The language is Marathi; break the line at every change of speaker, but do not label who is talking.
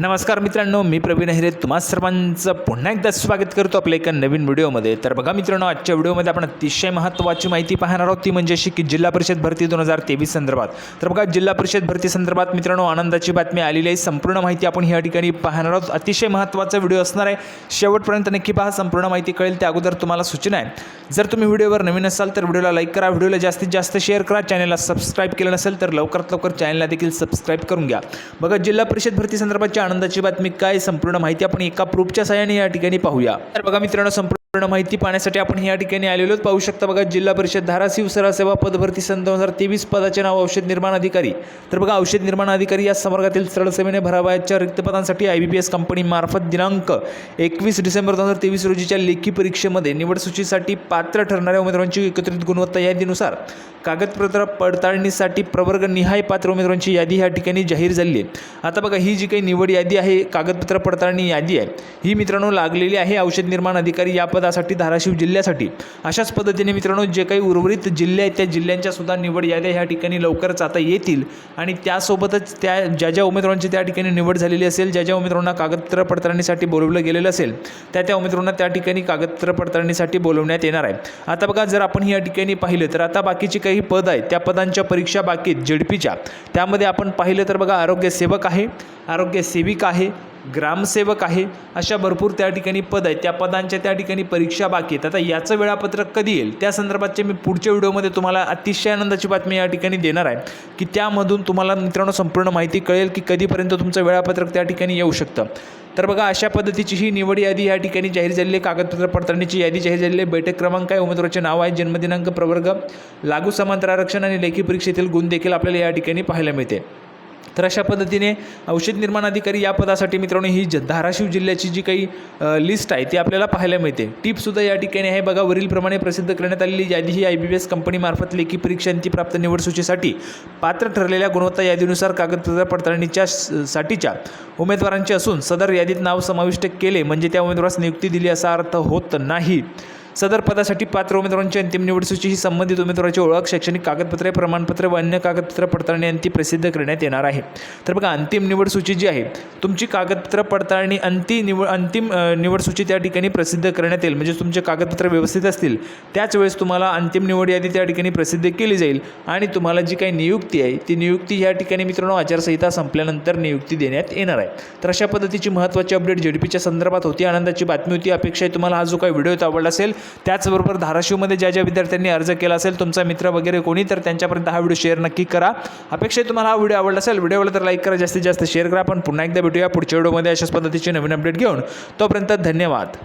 नमस्कार मित्रांनो मी प्रवीण अहिरे. तुम्हा सर्वांचं पुन्हा एकदा स्वागत करतो आपल्या एका नवीन व्हिडिओमध्ये. तर बघा मित्रांनो आजच्या व्हिडिओमध्ये आपण अतिशय महत्त्वाची माहिती पाहणार आहोत. ती म्हणजे अशी की जिल्हा परिषद भरती दोन हजार तेवीस संदर्भात. तर बघा जिल्हा परिषद भरती संदर्भात मित्रांनो आनंदाची बातमी आलेली आहे. संपूर्ण माहिती आपण ह्या ठिकाणी पाहणार आहोत. अतिशय महत्त्वाचा व्हिडिओ असणार आहे. शेवटपर्यंत नक्की पहा. संपूर्ण माहिती कळेल. त्या अगोदर तुम्हाला सूचना आहे. जर तुम्ही व्हिडिओवर नवीन असाल तर व्हिडिओला लाईक करा. व्हिडिओला जास्तीत जास्त शेअर करा. चॅनलला सबस्क्राईब केलं नसेल तर लवकरात लवकर चॅनलला देखील सबस्क्राईब करून घ्या. बघा जिल्हा परिषद भरती संदर्भातची आनंदाची बातमी काय संपूर्ण माहिती आपण एका प्रूफच्या सहाय्याने या ठिकाणी पाहूया. तर बघा मित्रांनो संपूर्ण माहिती पाहण्यासाठी आपण या ठिकाणी आलेलो पाहू शकता बघा जिल्हा परिषद धाराशिव सरासेवा पदभरती सन दोन हजार तेवीस पदाचे नाव औषध निर्माण अधिकारी. तर बघा औषध निर्माण अधिकारी या संवर्गातील सरळसेवेने भरावयाच्या रिक्त पदांसाठी आय बी पी एस कंपनीमार्फत दिनांक एकवीस डिसेंबर दोन हजार तेवीस रोजीच्या लेखी परीक्षेमध्ये निवड सूचीसाठी पात्र ठरणाऱ्या उमेदवारांची एकत्रित गुणवत्ता यादीनुसार कागदपत्र पडताळणीसाठी प्रवर्ग निहाय पात्र उमेदवारांची यादी ह्या ठिकाणी जाहीर झाली आहे. आता बघा ही जी काही निवड यादी आहे कागदपत्र पडताळणी यादी आहे ही मित्रांनो लागलेली आहे औषध निर्माण अधिकारी या पदासाठी धाराशिव जिल्ह्यासाठी. अशाच पद्धतीने मित्रांनो जे काही उर्वरित जिल्हे आहेत त्या जिल्ह्यांच्या सुद्धा निवड याद्या ह्या ठिकाणी लवकरच आता येतील. आणि त्यासोबतच त्या ज्या ज्या उमेदवारांची त्या ठिकाणी निवड झालेली असेल ज्या ज्या उमेदवारांना कागदपत्र पडताळणीसाठी बोलवलं गेलेलं असेल त्या त्या उमेदवारांना त्या ठिकाणी कागदपत्र पडताळणीसाठी बोलवण्यात येणार आहे. आता बघा जर आपण या ठिकाणी पाहिलं तर आता बाकीची काही पद आहेत त्या पदांच्या परीक्षा बाकी आहेत जेडपीच्या त्यामध्ये आपण पाहिलं तर बघा आरोग्यसेवक आहे आरोग्यसेविका आहे ग्रामसेवक आहे अशा भरपूर त्या ठिकाणी पद आहेत त्या पदांच्या त्या ठिकाणी परीक्षा बाकी आहेत. आता याचं वेळापत्रक कधी येईल? त्या संदर्भातचे मी पुढच्या व्हिडिओमध्ये तुम्हाला अतिशय आनंदाची बातमी या ठिकाणी देणार आहे की त्यामधून तुम्हाला मित्रांनो संपूर्ण माहिती कळेल की कधीपर्यंत तुमचं वेळापत्रक त्या ठिकाणी येऊ शकतं. तर बघा अशा पद्धतीची ही निवड यादी या ठिकाणी जाहीर झालेली आहे. कागदपत्र पडताळणीची यादी जाहीर झालेली आहे. बैठक क्रमांक आहे उमेदवाराचे नाव आहे जन्मदिनांक प्रवर्ग लागू समांतर आरक्षण आणि लेखी परीक्षेतील गुण देखील आपल्याला या ठिकाणी पाहायला मिळते. तर अशा पद्धतीने औषध निर्माण अधिकारी या पदासाठी मित्रांनो ही ज धाराशिव जिल्ह्याची जी काही लिस्ट आहे ती आपल्याला पाहायला मिळते. टीपसुद्धा या ठिकाणी आहे. बघा वरीलप्रमाणे प्रसिद्ध करण्यात आलेली यादी ही आय बी बी एस कंपनीमार्फत लेखी परीक्षांती प्राप्त निवड सूचीसाठी पात्र ठरलेल्या गुणवत्ता यादीनुसार कागदपत्र पडताळणीच्या साठीच्या उमेदवारांचे असून सदर यादीत नाव समाविष्ट केले म्हणजे त्या उमेदवारास नियुक्ती दिली असा अर्थ होत नाही. सदर पदासाठी पात्र उमेदवारांची अंतिम निवड सूची ही संबंधित उमेदवाराची ओळख शैक्षणिक कागदपत्रे प्रमाणपत्र व अन्य कागदपत्र पडताळणी अंती प्रसिद्ध करण्यात येणार आहे. तर बघा अंतिम निवड सूची जी आहे तुमची कागदपत्र पडताळणी अंती निवड अंतिम निवड सूची त्या ठिकाणी प्रसिद्ध करण्यात येईल. म्हणजे तुमचे कागदपत्र व्यवस्थित असतील त्याच वेळेस तुम्हाला अंतिम निवड यादी त्या ठिकाणी प्रसिद्ध केली जाईल आणि तुम्हाला जी काही नियुक्ती आहे ती नियुक्ती या ठिकाणी मित्रांनो आचारसंहिता संपल्यानंतर नियुक्ती देण्यात येणार आहे. तर अशा पद्धतीची महत्त्वाची अपडेट जेडपीच्या संदर्भात होती. आनंदाची बातमी होती. अपेक्षा आहे तुम्हाला. हा जो काही व्हिडिओ आवडला असेल त्याचबरोबर धाराशिवमध्ये ज्या ज्या विद्यार्थ्यांनी अर्ज केला असेल तुमचा मित्र वगैरे कोणी तर त्यांच्यापर्यंत हा व्हिडिओ शेअर नक्की करा. अपेक्षा तुम्हाला हा व्हिडिओ आवडला असेल व्हिडिओ आवडला तर लाईक करा जास्तीत जास्त शेअर करा. आपण पुन्हा एकदा भेटूया पुढच्या व्हिडिओमध्ये अशाच पद्धतीची नवीन अपडेट घेऊन. तोपर्यंत धन्यवाद.